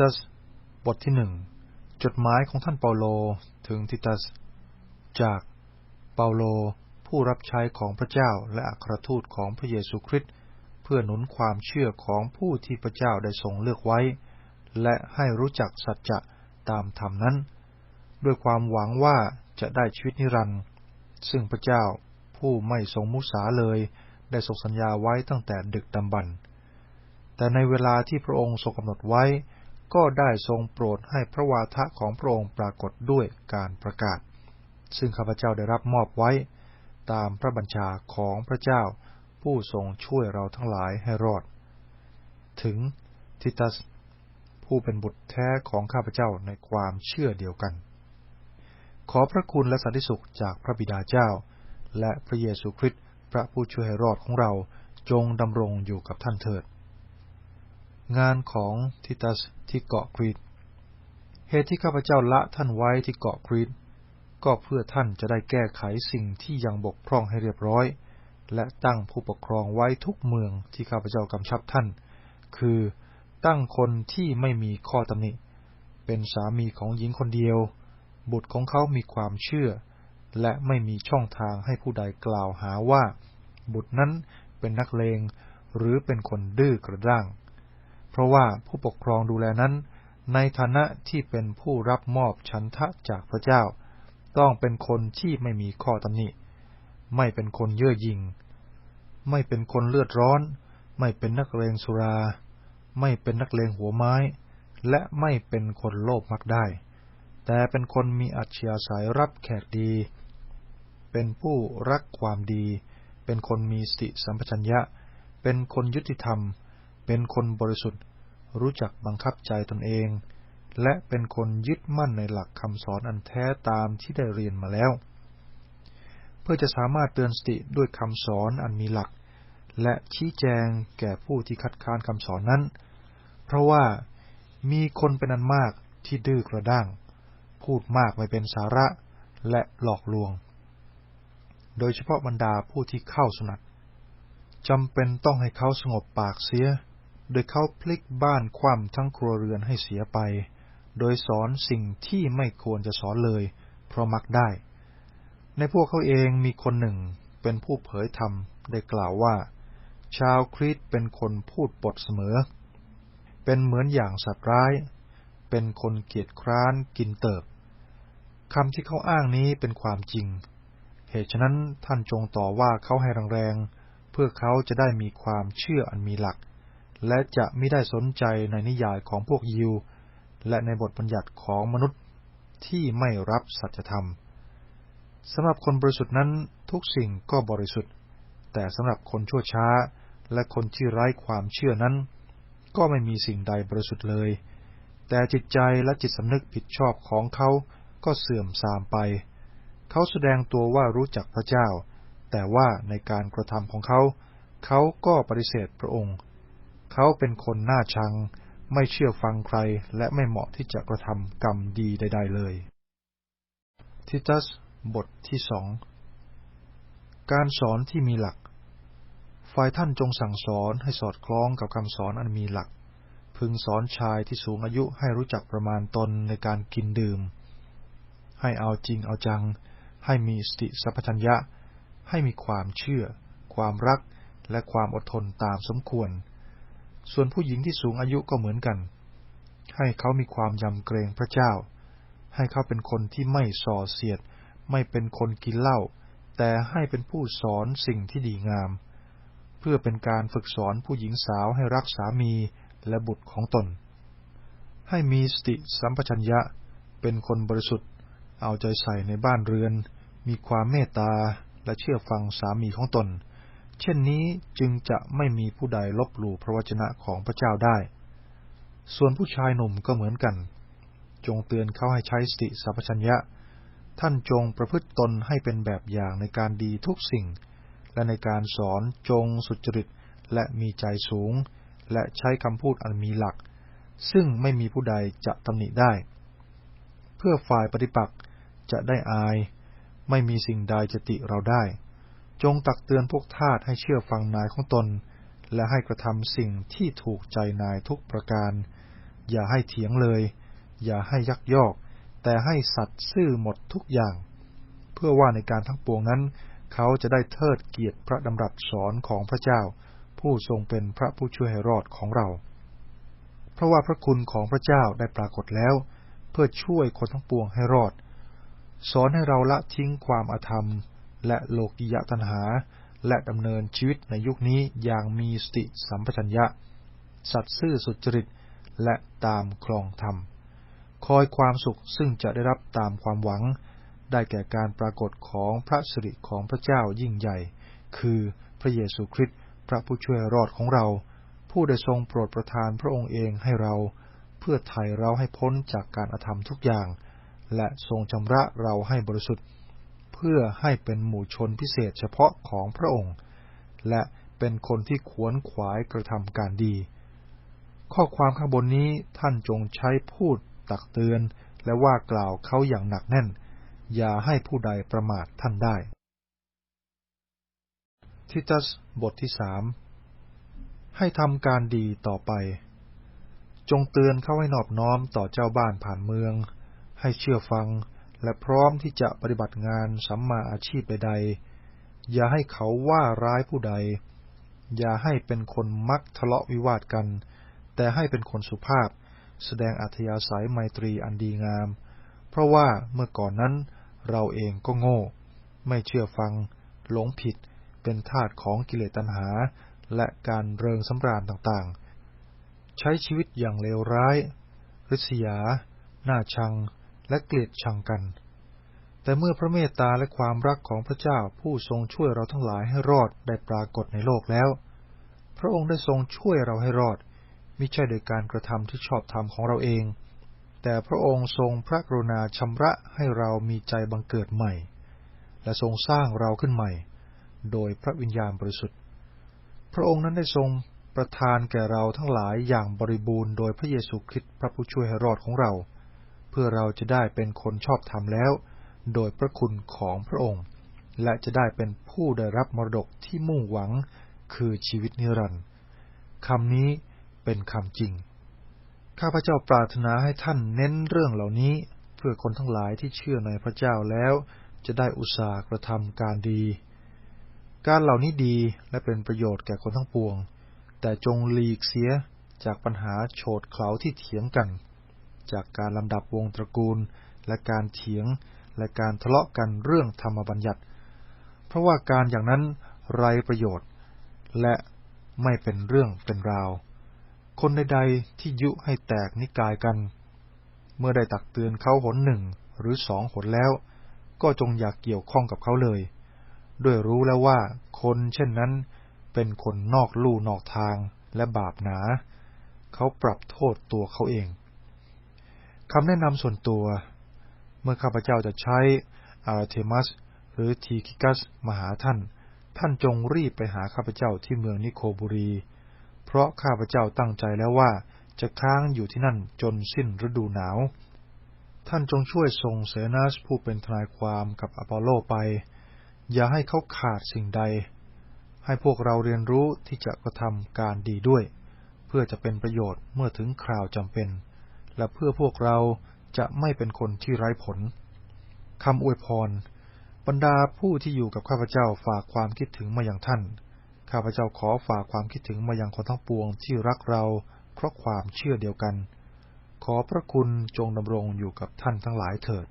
ตัส บทที่หนึ่ง จดหมายของท่านเปาโลถึงทิตัส จากเปาโลผู้รับใช้ของพระเจ้าและอัครทูตของพระเยซูคริสต์เพื่อหนุนความเชื่อของผู้ที่พระเจ้าได้ทรงเลือกไว้ และให้รู้จักสัจจะตามธรรมนั้น ด้วยความหวังว่าจะได้ชีวิตนิรันดร์ซึ่งพระเจ้าผู้ไม่ทรงมุสาเลย ได้ทรงสัญญาไว้ตั้งแต่ดึกดำบรรพ์แต่ในเวลาที่พระองค์ทรงกำหนดไว้ ก็ได้ทรงโปรดให้พระวาทะของพระองค์ปรากฏด้วยการประกาศ ซึ่งข้าพเจ้าได้รับมอบไว้ตามพระบัญชาของพระเจ้าผู้ทรงช่วยเราทั้งหลายให้รอด ถึงทิตัส ผู้เป็นบุตรแท้ของข้าพเจ้าในความเชื่อเดียวกัน ขอพระคุณและสันติสุขจากพระบิดาเจ้า และพระเยซูคริสต์พระผู้ช่วยให้รอดของเราจงดำรงอยู่กับท่านเถิด งานของทิตัสที่เกาะครีตเหตุที่ข้าพเจ้าละท่านไว้ที่เกาะครีตก็เพื่อท่านจะได้แก้ไขสิ่งที่ยังบกพร่องให้เรียบร้อย และตั้งผู้ปกครองไว้ทุกเมืองที่ข้าพเจ้ากำชับท่าน คือตั้งคนที่ไม่มีข้อตำหนิ เป็นสามีของหญิงคนเดียว บุตรของเขามีความเชื่อ และไม่มีช่องทางให้ผู้ใดกล่าวหาว่า บุตรนั้นเป็นนักเลงหรือเป็นคนดื้อกระด้าง ราะว่าผู้ปกครองดูแลนั้น ในฐานะที่เป็นผู้รับมอบชันทะจากพระเจ้า ต้องเป็นคนที่ไม่มีข้อตำหนิ ไม่เป็นคนเย่อหยิ่ง ไม่เป็นคนเลือดร้อน ไม่เป็นนักเลงสุรา ไม่เป็นนักเลงหัวไม้ และไม่เป็นคนโลภมักได้ แต่เป็นคนมีอัจฉริยะรับแขกดี เป็นผู้รักความดี เป็นคนมีสติสัมปชัญญะเป็นคนยุติธรรม เป็นคนบริสุทธิ์ รู้จักบังคับใจตนเอง และเป็นคนยึดมั่นในหลักคำสอนอันแท้ตามที่ได้เรียนมาแล้ว เพื่อจะสามารถเตือนสติด้วยคำสอนอันมีหลัก และชี้แจงแก่ผู้ที่คัดค้านคำสอนนั้น เพราะว่ามีคนเป็นอันมากที่ดื้อกระด้าง พูดมากไม่เป็นสาระและหลอกลวง โดยเฉพาะบรรดาผู้ที่เข้าสนัดจำเป็นต้องให้เขาสงบปากเสีย โดยเขาพลิกบ้านคว่ำทั้งครัวเรือนให้เสียไป โดยสอนสิ่งที่ไม่ควรจะสอนเลย เพราะมักได้ ในพวกเขาเองมีคนหนึ่งเป็นผู้เผยธรรมได้กล่าวว่า ชาวคริสเป็นคนพูดปดเสมอ เป็นเหมือนอย่างสัตว์ร้าย เป็นคนเกียจคร้านกินเติบคำที่เขาอ้างนี้เป็นความจริง เหตุฉะนั้นท่านจงต่อว่าเขาให้แรงๆเพื่อเขาจะได้มีความเชื่ออันมีหลัก และจะไม่ได้สนใจในนิยายของพวกยิว และในบทบัญญัติของมนุษย์ที่ไม่รับสัจธรรมสำหรับคนบริสุทธิ์นั้นทุกสิ่งก็บริสุทธิ์ แต่สำหรับคนชั่วช้า และคนที่ไร้ความเชื่อนั้น ก็ไม่มีสิ่งใดบริสุทธิ์เลย แต่จิตใจและจิตสำนึกผิดชอบของเขาก็เสื่อมทรามไป เขาแสดงตัวว่ารู้จักพระเจ้า แต่ว่าในการกระทำของเขา เขาก็ปฏิเสธพระองค์ เขาเป็นคนน่าชัง ไม่เชื่อฟังใคร และไม่เหมาะที่จะกระทำกรรมดีใด ๆ เลย ทิตัส บทที่สอง การสอนที่มีหลัก ฝ่ายท่านจงสั่งสอนให้สอดคล้องกับคำสอนอันมีหลัก พึงสอนชายที่สูงอายุให้รู้จักประมาณตนในการกินดื่ม ให้เอาจริงเอาจัง ให้มีสติสัพพัญญะ ให้มีความเชื่อ ความรัก และความอดทนตามสมควร ส่วนผู้หญิงที่สูงอายุก็เหมือนกัน ให้เขามีความยำเกรงพระเจ้า ให้เขาเป็นคนที่ไม่ส่อเสียด ไม่เป็นคนกินเหล้า แต่ให้เป็นผู้สอนสิ่งที่ดีงาม เพื่อเป็นการฝึกสอนผู้หญิงสาวให้รักสามีและบุตรของตน ให้มีสติสัมปชัญญะ เป็นคนบริสุทธิ์ เอาใจใส่ในบ้านเรือน มีความเมตตาและเชื่อฟังสามีของตน เช่นนี้จึงจะไม่มีผู้ใดลบหลู่พระวจนะของพระเจ้าได้ ส่วนผู้ชายหนุ่มก็เหมือนกัน จงเตือนเขาให้ใช้สติสัพพัญญะ ท่านจงประพฤติตนให้เป็นแบบอย่างในการดีทุกสิ่ง และในการสอนจงสุจริตและมีใจสูง และใช้คำพูดอันมีหลัก ซึ่งไม่มีผู้ใดจะตำหนิได้ เพื่อฝ่ายปฏิปักษ์จะได้อาย ไม่มีสิ่งใดจะติเราได้ จงตักเตือนพวกทาสให้เชื่อฟังนายของตน และให้กระทำสิ่งที่ถูกใจนายทุกประการ อย่าให้เถียงเลย อย่าให้ยักยอก แต่ให้สัตย์ซื่อหมดทุกอย่าง เพื่อว่าในการทั้งปวงนั้น เขาจะได้เทิดเกียรติพระดำรัสสอนของพระเจ้า ผู้ทรงเป็นพระผู้ช่วยให้รอดของเรา เพราะว่าพระคุณของพระเจ้าได้ปรากฏแล้ว เพื่อช่วยคนทั้งปวงให้รอด สอนให้เราละทิ้งความอาธรรม และโลกิยะตัณหา และดำเนินชีวิตในยุคนี้อย่างมีสติสัมปชัญญะ สัตย์ซื่อสุจริต และตามครองธรรม คอยความสุขซึ่งจะได้รับตามความหวัง ได้แก่การปรากฏของพระสิริของพระเจ้ายิ่งใหญ่ คือพระเยซูคริสต์พระผู้ช่วยรอดของเรา ผู้ได้ทรงโปรดประทานพระองค์เองให้เรา เพื่อไถ่เราให้พ้นจากการอธรรมทุกอย่าง และทรงชำระเราให้บริสุทธิ์ พื่อให้เป็นหมู่ชนพิเศษเฉพาะของพระองค์ และเป็นคนที่ขวนขวายกระทำการดี ข้อความข้างบนนี้ท่านจงใช้พูดตักเตือน และว่ากล่าวเขาอย่างหนักแน่น อย่าให้ผู้ใดประมาทท่านได้ทิตัสบทที่สามให้ทำการดีต่อไป จงเตือนเขาให้นอบน้อมต่อเจ้าบ้านผ่านเมือง ให้เชื่อฟัง และพร้อมที่จะปฏิบัติงานสัมมาอาชีพใดๆ อย่าให้เขาว่าร้ายผู้ใด อย่าให้เป็นคนมักทะเลาะวิวาทกัน แต่ให้เป็นคนสุภาพ แสดงอัธยาศัยไมตรีอันดีงาม เพราะว่าเมื่อก่อนนั้นเราเองก็โง่ ไม่เชื่อฟัง หลงผิด เป็นทาสของกิเลสตัณหา และการเริงสำราญต่างๆ ใช้ชีวิตอย่างเลวร้าย ริษยา หน้าชัง และเกลียดชังกัน แต่เมื่อพระเมตตาและความรักของพระเจ้าผู้ทรงช่วยเราทั้งหลายให้รอดได้ปรากฏในโลกแล้ว พระองค์ได้ทรงช่วยเราให้รอดมิใช่โดยการกระทำที่ชอบธรรมของเราเอง แต่พระองค์ทรงพระกรุณาชำระให้เรามีใจบังเกิดใหม่ และทรงสร้างเราขึ้นใหม่ โดยพระวิญญาณบริสุทธิ์ พระองค์นั้นได้ทรงประทานแก่เราทั้งหลายอย่างบริบูรณ์โดยพระเยซูคริสต์พระผู้ช่วยให้รอดของเรา เพื่อเราจะได้เป็นคนชอบธรรมแล้ว โดยพระคุณของพระองค์ และจะได้เป็นผู้ได้รับมรดกที่มุ่งหวังคือชีวิตนิรันดร์คำนี้เป็นคำจริง ข้าพเจ้าปรารถนาให้ท่านเน้นเรื่องเหล่านี้ เพื่อคนทั้งหลายที่เชื่อในพระเจ้าแล้ว จะได้อุตสาหกระทำการดี การเหล่านี้ดีและเป็นประโยชน์แก่คนทั้งปวง แต่จงหลีกเสียจากปัญหาโฉดเขลาที่เถียงกัน จากการลำดับวงตระกูล และการเถียง และการทะเลาะกันเรื่องธรรมบัญญัติ เพราะว่าการอย่างนั้นไร้ประโยชน์ และไม่เป็นเรื่องเป็นราว คนใดๆที่ยุให้แตกนิกายกัน เมื่อได้ตักเตือนเขาหนหนึ่งหรือสองหนแล้ว ก็จงอยากเกี่ยวข้องกับเขาเลย ด้วยรู้แล้วว่าคนเช่นนั้นเป็นคนนอกลู่นอกทางและบาปหนา เขาปรับโทษตัวเขาเอง คำแนะนำส่วนตัว เมื่อข้าพเจ้าจะใช้อาร์เทมัส หรือทีคิกัสมาหาท่าน ท่านจงรีบไปหาข้าพเจ้าที่เมืองนิโคบุรี เพราะข้าพเจ้าตั้งใจแล้วว่าจะค้างอยู่ที่นั่นจนสิ้นฤดูหนาว ท่านจงช่วยส่งเซนัสผู้เป็นทนายความกับอพอลโลไป อย่าให้เขาขาดสิ่งใด ให้พวกเราเรียนรู้ที่จะกระทำการดีด้วย เพื่อจะเป็นประโยชน์เมื่อถึงคราวจำเป็น และเพื่อพวกเราจะไม่เป็นคนที่ไร้ผลคำอวยพร บรรดาผู้ที่อยู่กับข้าพเจ้าฝากความคิดถึงมาอย่างท่าน ข้าพเจ้าขอฝากความคิดถึงมาอย่างคนทั้งปวงที่รักเราเพราะความเชื่อเดียวกัน ขอพระคุณจงดำรงอยู่กับท่านทั้งหลายเถิด